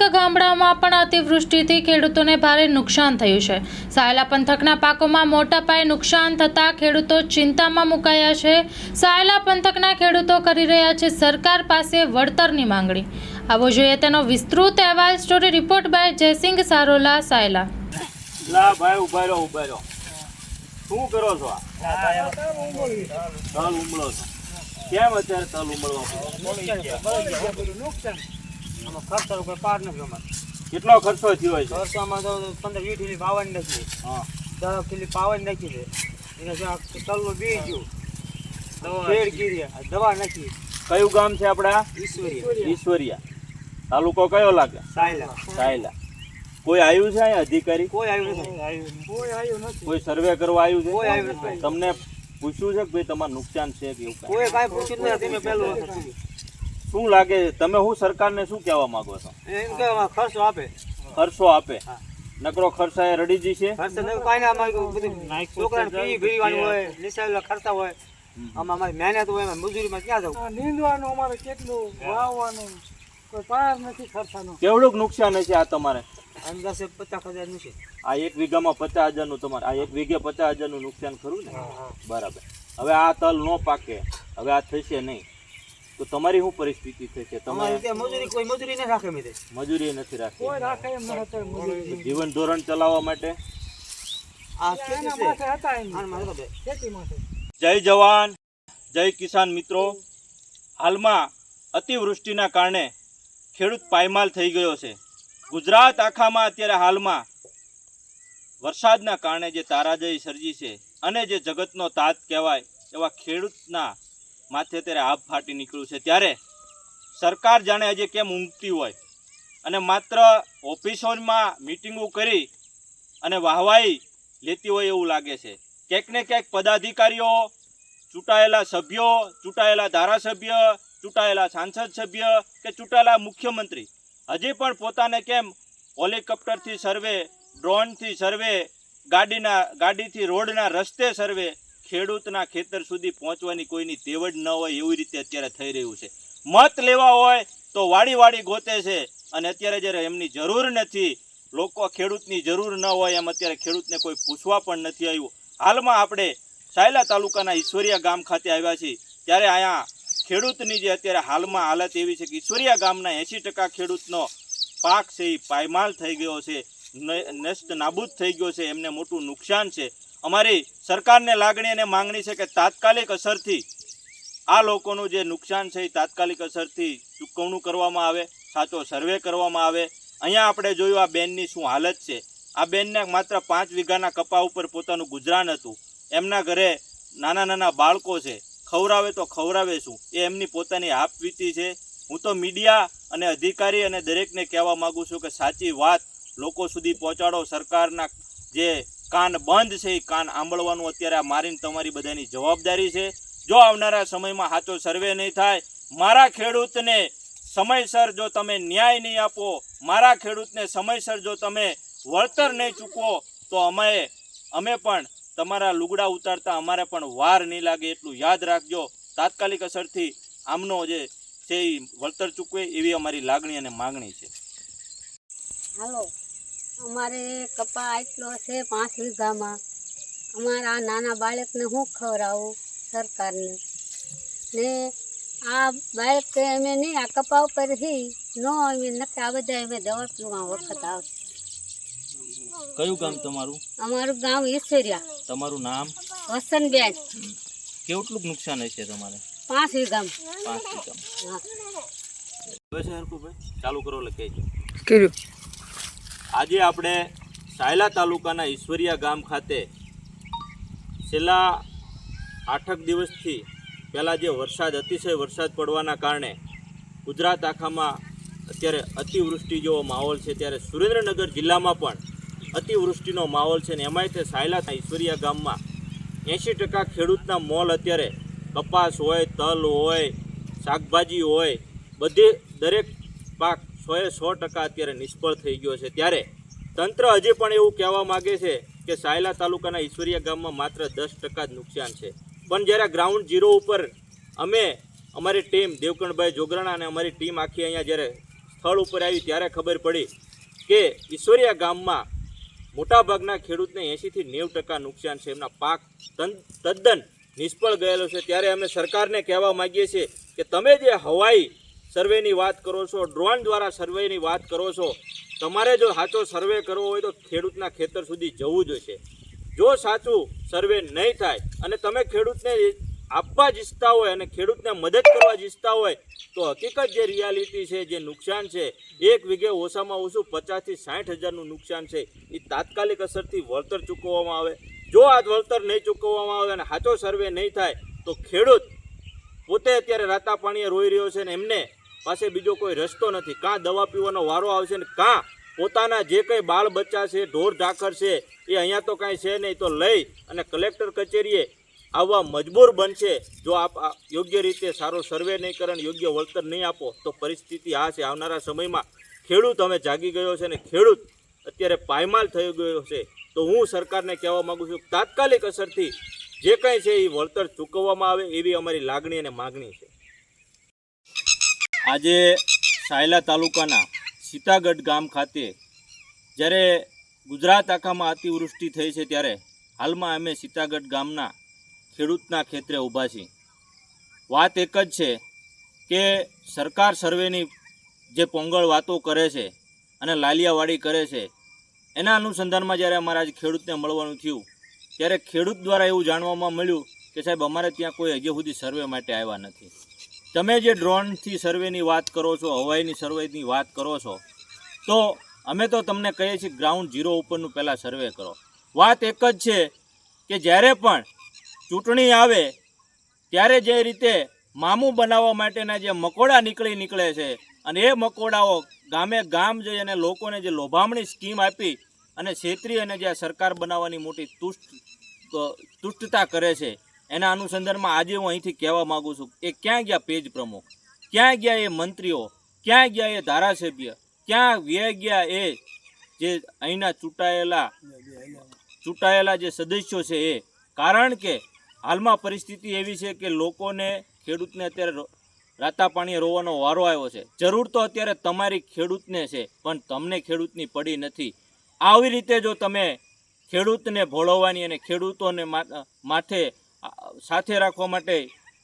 અનેક ગામડાઓમાં પણ અતિવૃષ્ટિથી ખેડૂતોને ભારે નુકસાન થયું છે. સાયલા પંથકના પાકોમાં મોટા પાયે નુકસાન થતાં ખેડૂતો ચિંતામાં મુકાયા છે. સાયલા પંથકના ખેડૂતો કરી રહ્યા છે સરકાર પાસે વળતરની માંગણી. આવો જોઈએ તેનો વિસ્તૃત અહેવાલ story report by Jaysinh Sarola Sayla. લા ભાઈ ઊભા રહો ઊભા રહો. શું કરો છો? તલ ઉમળો છો. કેમ અત્યારે તલ ઉમળવા કેટલો ખર્ચો થયો છે? વર્ષોમાં તો પંદર વીસ કિલી પાવન નાખી હા. દસ કિલી પાવન નાખી છે એને તલનું બી ગયું. દવા નથી કયું ગામ છે આપડા? ઈશ્વરિયા. ઈશ્વરિયા. તાલુકો કયો લાગે? સાયલા. સાયલા. કોઈ આવ્યું છે અહીંયા? અધિકારી? કોઈ આવ્યું નથી. કોઈ આવ્યું નથી. કોઈ સર્વે કરવા આવ્યું છે? કોઈ આવ્યું નથી. તમને પૂછ્યું છે કે ભાઈ તમારું નુકસાન છે કે એવું કોઈ? કાંઈ પૂછ્યું નથી. મેં પહેલું વખત શું લાગે? તમે હું સરકારને શું કહેવા માંગો છો? એમ કે ખર્ચો આપે. ખર્ચો આપે. નકરો ખર્ચા એ રડી જશે ખર્ચો નહીં કાંઈ ના અમારે બધું છોકરાને ફી ભરવાની હોય નિશાળેલા ખર્ચા હોય. આમાં અમારી મહેનત હોય એમાં મજૂરીમાં ક્યાં જવું? નીંદવાનું અમારે કેટલું? વાવવાનું. કોઈ પાર નથી ખર્ચાનો. કેવડુંક નુકસાન હશે આ તમારે? અંદાજે પચાસ હજારનું છે. આ એક વીઘામાં પચાસ હજારનું તમારે. આ એક વીઘે પચાસ હજારનું નુકસાન ખરું ને? બરાબર. હવે આ તલ નો પાકે. હવે આ થશે નહીં. તો તમારી શું પરિસ્થિતિ તમે મજૂરી કોઈ મજૂરી નહીં રાખે મેં મજૂરી નથી રાખી? કોઈ રાખે એમ ન હતા મજૂરી. જીવન ધોરણ ચલાવવા આ માટે જય જવાન જય કિસાન મિત્રો. હાલમાં અતિવૃષ્ટિના કારણે ખેડૂત પાયમાલ થઈ ગયો છે. ગુજરાત આખામાં અત્યારે હાલમાં વરસાદના કારણે જે તારાજય સર્જી છે અને જે જગતનો તાત કહેવાય એવા ખેડૂતના માથે અત્યારે આભ ફાટી નીકળ્યું છે. ત્યારે સરકાર જાણે આજે કેમ ઊંઘતી હોય. અને માત્ર ઓફિસોમાં મિટિંગો કરી અને વાહવાઈ લેતી હોય એવું લાગે છે. ક્યાંક ને ક્યાંક પદાધિકારીઓ, ચૂંટાયેલા સભ્યો, ચૂંટાયેલા ધારાસભ્ય, ચૂંટાયેલા સાંસદ સભ્ય કે ચૂંટાયેલા મુખ્યમંત્રી હજી પણ પોતાને કેમ હોલિકોપ્ટરથી સર્વે ડ્રોનથી સર્વે ગાડીના, ગાડીથી રોડના રસ્તે સર્વે ખેડૂતના ખેતર સુધી પહોંચવાની કોઈની તેવડ ન હોય એવી રીતે અત્યારે થઈ રહ્યું છે. મત લેવા હોય તો વાડી વાડી ગોતે છે અને અત્યારે જ્યારે એમની જરૂર નથી, લોકો ખેડૂતની જરૂર ન હોય એમ અત્યારે ખેડૂતને કોઈ પૂછવા પણ નથી આવ્યું. હાલમાં આપણે સાયલા તાલુકાના ઈશ્વરિયા ગામ ખાતે આવ્યા છીએ. ત્યારે અહીંયા ખેડૂતની જે અત્યારે હાલમાં હાલત એવી છે કે ઈશ્વરિયા ગામના એંશી ટકા ખેડૂતનો પાક છે એ પાયમાલ થઈ ગયો છે નષ્ટ નાબૂદ થઈ ગયો છે, એમને મોટું નુકસાન છે. અમારી સરકારને લાગણી અને માંગણી છે કે તાત્કાલિક અસરથી આ લોકોનું જે નુકસાન છે એ તાત્કાલિક અસરથી ચૂકવણું કરવામાં આવે, સાચો સર્વે કરવામાં આવે. અહીંયા આપણે જોયું આ બેનની શું હાલત છે. આ બેનને માત્ર પાંચ વીઘાના કપા ઉપર પોતાનું ગુજરાન હતું. એમના ઘરે નાના નાના બાળકો છે. ખવડાવે તો ખવડાવે શું? એ એમની પોતાની આપવીતી છે. હું તો મીડિયા અને અધિકારી અને દરેકને કહેવા માગું છું કે સાચી વાત લોકો સુધી પહોંચાડો. સરકારના જે કાન બંધ છે એ કાન આંબળવાનું અત્યારે મારીને તમારી બધાની જવાબદારી છે. જો આવનારા સમયમાં સાચો સર્વે નહીં થાય, મારા ખેડૂતને સમયસર જો તમે ન્યાય નહીં આપો, મારા ખેડૂતને સમયસર જો તમે વળતર નહીં ચૂકવો, તો અમે અમે પણ તમારા લુગડા ઉતારતા અમારે પણ વાર નહીં લાગે એટલું યાદ રાખજો. તાત્કાલિક અસરથી આમનો જે છે એ વળતર ચૂકવે એવી અમારી લાગણી અને માગણી છે. હાલો. અમારે કપા એટલો છે પાંચ વીઘામાં. અમારા નાના બાળકને હું ખવડાવું સરકારને? ને આ બાળક અમે નહીં આ કપા ઉપરથી ન અમે નક્કી આ બધા અમે દવા પીવા વખત આવશે. કયું ગામ તમારું? અમારું ગામ ઈશ્વરિયા તમારું નામ? વસનબેન કેટલું નુકસાન હશે તમારે? પાંચ વીઘામાં. પાંચ હરકુભાઈ ચાલુ કરો એટલે કહેજો. કર્યું. આજે આપણે સાયલા તાલુકાના ઈશ્વરિયા ગામ ખાતે છેલ્લા આઠક દિવસથી પહેલાં જે વરસાદ, અતિશય વરસાદ પડવાના કારણે ગુજરાત આખામાં અત્યારે અતિવૃષ્ટિ જેવો માહોલ છે. ત્યારે સુરેન્દ્રનગર જિલ્લામાં પણ અતિવૃષ્ટિનો માહોલ છે ને એમાંય તે સાયલા ઈશ્વરિયા ગામમાં એંશી ટકા ખેડૂતના મોલ અત્યારે કપાસ હોય, તલ હોય, શાકભાજી હોય, બધે દરેક પાક સોએ સો ટકા અત્યારે નિષ્ફળ થઈ ગયો છે. ત્યારે તંત્ર હજી પણ એવું કહેવા માગે છે કે સાયલા તાલુકાના ઈશ્વરિયા ગામમાં માત્ર દસ ટકા જ નુકસાન છે. પણ જ્યારે ગ્રાઉન્ડ ઝીરો ઉપર અમે, અમારી ટીમ દેવકણભાઈ જોગરાણા અને અમારી ટીમ આખી અહીંયા જ્યારે સ્થળ ઉપર આવી ત્યારે ખબર પડી કે ઈશ્વરિયા ગામમાં મોટાભાગના ખેડૂતને એંશીથી નેવું ટકા નુકસાન છે. એમના પાક તદ્દન નિષ્ફળ ગયેલો છે. ત્યારે અમે સરકારને કહેવા માગીએ છીએ કે તમે જે હવાઈ સર્વેની વાત કરો છો ડ્રોન દ્વારા સર્વેની વાત કરો છો, તમારે જો સાચો સર્વે કરવો હોય તો ખેડૂતના ખેતર સુધી જવું જોઈશે. જો સાચું સર્વે નહીં થાય અને તમે ખેડૂતને આપવા જ ઈચ્છતા હોય અને ખેડૂતને મદદ કરવા જ ઈચ્છતા હોય, તો હકીકત જે રિયાલિટી છે, જે નુકસાન છે, એક વીઘે ઓછામાં ઓછું પચાસથી સાઠ હજારનું નુકસાન છે એ તાત્કાલિક અસરથી વળતર ચૂકવવામાં આવે. જો આ વળતર નહીં ચૂકવવામાં આવે અને સાચો સર્વે નહીં થાય, તો ખેડૂત પોતે અત્યારે રાતા પાણીએ રોઈ રહ્યો છે અને એમને પાસે બીજો કોઈ રસ્તો નથી. કાં દવા પીવાનો વારો આવશે ને કાં પોતાના જે કંઈ બાળ બચ્ચા છે, ઢોર ઢાકર છે, એ અહીંયા તો કાંઈ છે નહીં, તો લઈ અને કલેક્ટર કચેરીએ આવવા મજબૂર બનશે. જો આપ યોગ્ય રીતે સારો સર્વે નહીં કરે યોગ્ય વળતર નહીં આપો, તો પરિસ્થિતિ આ છે. આવનારા સમયમાં ખેડૂત હવે જાગી ગયો છે અને ખેડૂત અત્યારે પાયમાલ થઈ ગયો છે. તો હું સરકારને કહેવા માગું છું, તાત્કાલિક અસરથી જે કંઈ છે એ વળતર ચૂકવવામાં આવે એવી અમારી લાગણી અને માગણી છે. આજે સાયલા તાલુકાના સીતાગઢ ગામ ખાતે જ્યારે ગુજરાત આખામાં અતિવૃષ્ટિ થઈ છે ત્યારે હાલમાં અમે સીતાગઢ ગામના ખેડૂતના ખેતરે ઊભા છીએ. વાત એક જ છે કે સરકાર સર્વેની જે પોંગળ વાતો કરે છે અને લાલિયાવાડી કરે છે, એના અનુસંધાનમાં જ્યારે અમારા આજ ખેડૂતને મળવાનું થયું, ત્યારે ખેડૂત દ્વારા એવું જાણવામાં મળ્યું કે સાહેબ, અમારે ત્યાં કોઈ હજી સુધી સર્વે માટે આવ્યા નથી. તમે જે ડ્રોનથી સર્વેની વાત કરો છો, હવાઈની સર્વેની વાત કરો છો, તો અમે તો તમને કહીએ છીએ ગ્રાઉન્ડ ઝીરો ઉપરનું પહેલાં સર્વે કરો. વાત એક જ છે કે જ્યારે પણ ચૂંટણી આવે, ત્યારે જે રીતે મામું બનાવવા માટેના જે મકોડા નીકળી નીકળે છે, અને એ મકોડાઓ ગામે ગામ જઈ અને લોકોને જે લોભામણી સ્કીમ આપી અને છેતરી અને જે સરકાર બનાવવાની મોટી તુષ્ટ, તુષ્ટતા કરે છે એના અનુસંધાનમાં આજે હું અહીંથી કહેવા માગું છું એ ક્યાં ગયા પેજ પ્રમુખ? ક્યાં ગયા એ મંત્રીઓ? ક્યાં ગયા એ ધારાસભ્ય? ક્યાં વ્યાય ગયા એ જે અહીંના ચૂંટાયેલા ચૂંટાયેલા જે સદસ્યો છે એ? કારણ કે હાલમાં પરિસ્થિતિ એવી છે કે લોકોને ખેડૂતને અત્યારે રાતા પાણીએ રોવાનો વારો આવ્યો છે. જરૂર તો અત્યારે તમારી ખેડૂતને છે, પણ તમને ખેડૂતની પડી નથી. આવી રીતે જો તમે ખેડૂતને ભોળવવાની અને ખેડૂતોને માથે સાથે રાખવા માટે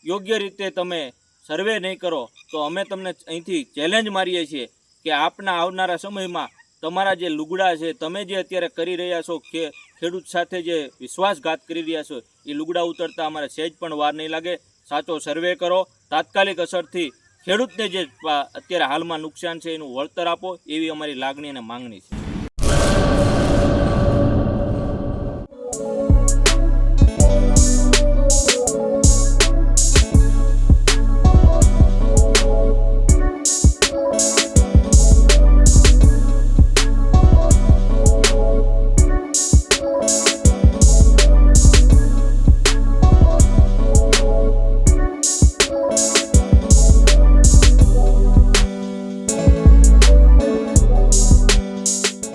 યોગ્ય રીતે તમે સર્વે નહીં કરો, તો અમે તમને અહીંથી ચેલેન્જ મારીએ છીએ કે આપના આવનારા સમયમાં તમારા જે લુગડા છે, તમે જે અત્યારે કરી રહ્યા છો કે ખેડૂત સાથે જે વિશ્વાસઘાત કરી રહ્યા છો, એ લુગડા ઉતરતા અમારે સહેજ પણ વાર નહીં લાગે. સાચો સર્વે કરો, તાત્કાલિક અસરથી ખેડૂતને જે અત્યારે હાલમાં નુકસાન છે, એનું વળતર આપો, એવી અમારી લાગણી અને માંગણી છે.